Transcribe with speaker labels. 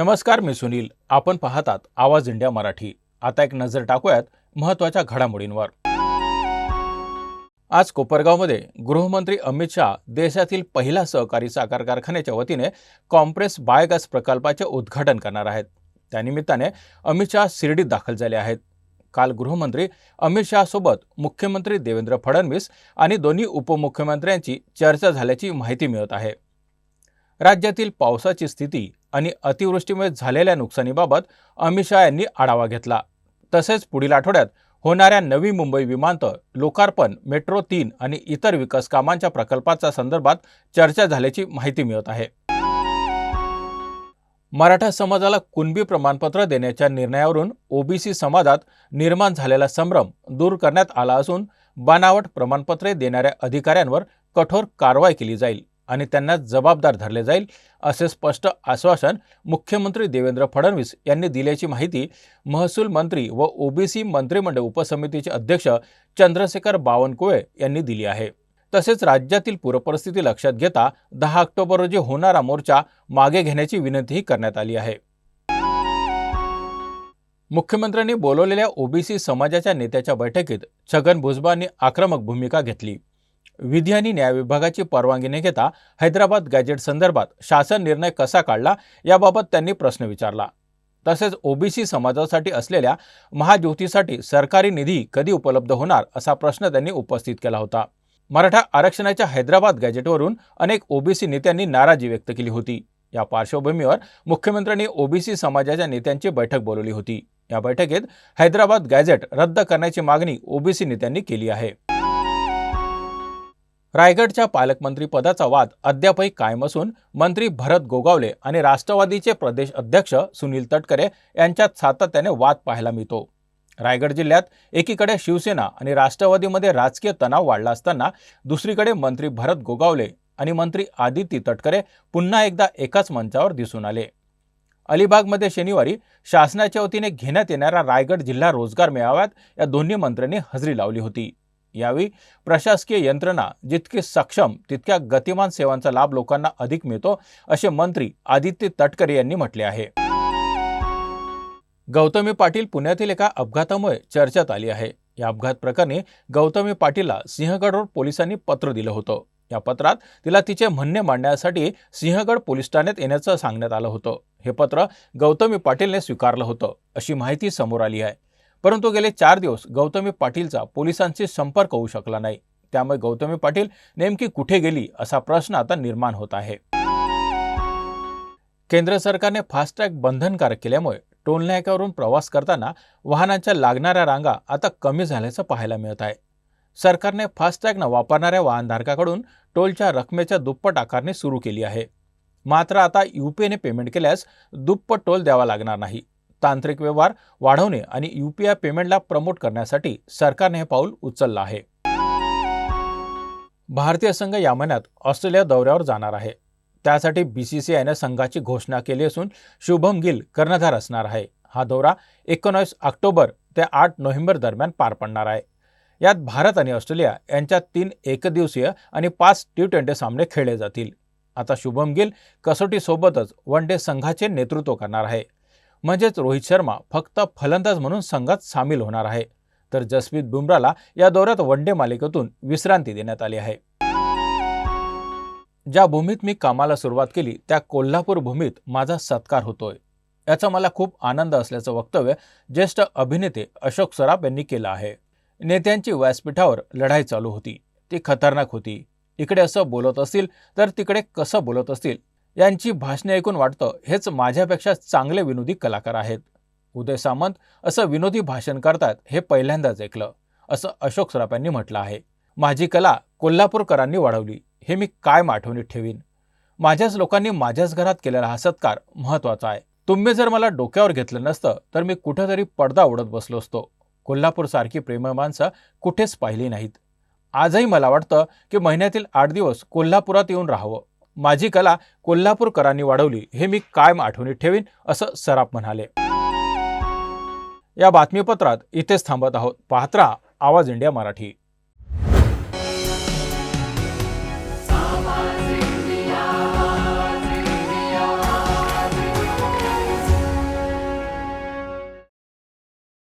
Speaker 1: नमस्कार मी सुनील. आपण पाहतात आवाज इंडिया मराठी. आता एक नजर टाकूयात महत्त्वाच्या घडामोडींवर. आज कोपरगावमध्ये गृहमंत्री अमित शहा देशातील पहिला सहकारी साखर कारखान्याच्या वतीने कॉम्प्रेस बायोगॅस प्रकल्पाचे उद्घाटन करणार आहेत. त्यानिमित्ताने अमित शहा शिर्डीत दाखल झाले आहेत. काल गृहमंत्री अमित शहासोबत मुख्यमंत्री देवेंद्र फडणवीस आणि दोन्ही उपमुख्यमंत्र्यांची चर्चा झाल्याची माहिती मिळत आहे. राज्यातील पावसाची स्थिती आणि अतिवृष्टीमुळे झालेल्या नुकसानीबाबत अमित शहा यांनी आढावा घेतला. तसेच पुढील आठवड्यात होणाऱ्या नवी मुंबई विमानतळ लोकार्पण मेट्रो तीन आणि इतर विकास कामांच्या प्रकल्पाच्या संदर्भात चर्चा झाल्याची माहिती मिळत आहे. मराठा समाजाला कुणबी प्रमाणपत्र देण्याच्या निर्णयावरून ओबीसी समाजात निर्माण झालेला संभ्रम दूर करण्यात आला असून बनावट प्रमाणपत्रे देणाऱ्या अधिकाऱ्यांवर कठोर कारवाई केली जाईल. आणि त्यांना जबाबदार धरले जाईल असे स्पष्ट आश्वासन मुख्यमंत्री देवेंद्र फडणवीस यांनी दिल्याची माहिती महसूल मंत्री व ओबीसी मंत्रिमंडळ उपसमितीचे अध्यक्ष चंद्रशेखर बावनकुळे यांनी दिली आहे. तसेच राज्यातील पूरपरिस्थिती लक्षात घेता दहा ऑक्टोबर रोजी होणारा मोर्चा मागे घेण्याची विनंतीही करण्यात आली आहे. मुख्यमंत्र्यांनी बोलवलेल्या ओबीसी समाजाच्या नेत्याच्या बैठकीत छगन भुजबळांनी आक्रमक भूमिका घेतली. विधी आणि न्याय विभागाची परवानगी न घेता हैदराबाद गॅजेट संदर्भात शासन निर्णय कसा काढला याबाबत त्यांनी प्रश्न विचारला. तसेच ओबीसी समाजासाठी असलेल्या महाज्योतीसाठी सरकारी निधी कधी उपलब्ध होणार असा प्रश्न त्यांनी उपस्थित केला होता. मराठा आरक्षणाच्या हैदराबाद गॅजेटवरून अनेक ओबीसी नेत्यांनी नाराजी व्यक्त केली होती. या पार्श्वभूमीवर मुख्यमंत्र्यांनी ओबीसी समाजाच्या नेत्यांची बैठक बोलवली होती. या बैठकीत हैदराबाद गॅजेट रद्द करण्याची मागणी ओबीसी नेत्यांनी केली आहे. रायगडच्या पालकमंत्री पदाचा वाद अद्यापही कायम असून मंत्री भरत गोगावले आणि राष्ट्रवादीचे प्रदेश अध्यक्ष सुनील तटकरे यांच्यात सातत्याने वाद पाहायला मिळतो. रायगड जिल्ह्यात एकीकडे शिवसेना आणि राष्ट्रवादीमध्ये राजकीय तणाव वाढला असताना दुसरीकडे मंत्री भरत गोगावले आणि मंत्री आदिती तटकरे पुन्हा एकदा एकाच मंचावर दिसून आले. अलिबागमध्ये शनिवारी शासनाच्या वतीने घेण्यात येणाऱ्या रायगड जिल्हा रोजगार मेळाव्यात या दोन्ही मंत्र्यांनी हजेरी लावली होती. यावेळी प्रशासकीय यंत्रणा जितकी सक्षम तितक्या गतिमान सेवांचा लाभ लोकांना अधिक मिळतो असे मंत्री आदित्य तटकरे यांनी म्हटले आहे. गौतमी पाटील पुण्यातील एका अपघातामुळे चर्चेत आली आहे. या अपघात प्रकरणी गौतमी पाटीलला सिंहगड रोड पोलिसांनी पत्र दिलं होतं. या पत्रात तिला तिचे म्हणणे मांडण्यासाठी सिंहगड पोलीस ठाण्यात येण्याचं सांगण्यात आलं होतं. हे पत्र गौतमी पाटीलने स्वीकारलं होतं अशी माहिती समोर आली आहे. परंतु गेले चार दिवस गौतमी पाटीलचा पोलिसांशी संपर्क होऊ शकला नाही. त्यामुळे गौतमी पाटील नेमकी कुठे गेली असा प्रश्न आता निर्माण होत आहे. केंद्र सरकारने फास्टॅग बंधनकारक केल्यामुळे टोलनाक्यावरून प्रवास करताना वाहनांच्या लागणाऱ्या रांगा आता कमी झाल्याचं पाहायला मिळत आहे. सरकारने फास्टॅग न वापरणाऱ्या वाहनधारकाकडून टोलच्या रकमेच्या दुप्पट आकारणी सुरू केली आहे. मात्र आता युपीआयने पेमेंट केल्यास दुप्पट टोल द्यावा लागणार नाही. तांत्रिक व्यवहार वाढवणे आणि यूपीआय पेमेंटला प्रमोट करण्यासाठी सरकारने हे पाऊल उचललं आहे. भारतीय संघ या महिन्यात ऑस्ट्रेलिया दौऱ्यावर जाणार आहे. त्यासाठी बीसीसीआयने संघाची घोषणा केली असून शुभम गिल कर्णधार असणार आहे. हा दौरा एकोणावीस ऑक्टोबर ते आठ नोव्हेंबर दरम्यान पार पडणार आहे. यात भारत आणि ऑस्ट्रेलिया यांच्यात तीन एकदिवसीय आणि पाच टी ट्वेंटी सामने खेळले जातील. आता शुभम गिल कसोटीसोबतच वन डे संघाचे नेतृत्व करणार आहे. म्हणजेच रोहित शर्मा फक्त फलंदाज म्हणून संघात सामील होणार आहे. तर जसप्रीत बुमराला या दौऱ्यात वन डे मालिकेतून विश्रांती देण्यात आली आहे. ज्या भूमीत मी कामाला सुरुवात केली त्या कोल्हापूर भूमीत माझा सत्कार होतोय. याचा मला खूप आनंद असल्याचं वक्तव्य ज्येष्ठ अभिनेते अशोक सराफ यांनी केलं आहे. नेत्यांची व्यासपीठावर लढाई चालू होती. ती खतरनाक होती. इकडे असं बोलत असतील तर तिकडे कसं बोलत असतील यांची भाषणे ऐकून वाटतं हेच माझ्यापेक्षा चांगले विनोदी कलाकार आहेत. उदय सामंत असं विनोदी भाषण करतात हे पहिल्यांदाच ऐकलं असं अशोक सराफ यांनी म्हटलं आहे. माझी कला कोल्हापूरकरांनी वाढवली हे मी काय आठवणीत ठेवीन? माझ्याच लोकांनी माझ्याच घरात केलेला हा सत्कार महत्त्वाचा आहे. तुम्ही जर मला डोक्यावर घेतलं नसतं तर मी कुठेतरी पडदा उडत बसलो असतो. कोल्हापूरसारखी प्रेम माणसं कुठेच पाहिली नाहीत. आजही मला वाटतं की महिन्यातील आठ दिवस कोल्हापुरात येऊन राहावं. माझी कला कोल्हापूरकरांनी वाढवली हे मी कायम आठवणीत ठेवीन असं सराफ म्हणाले. या बातमीपत्रात इथेच थांबत आहोत. पाहत्रा आवाज इंडिया मराठी.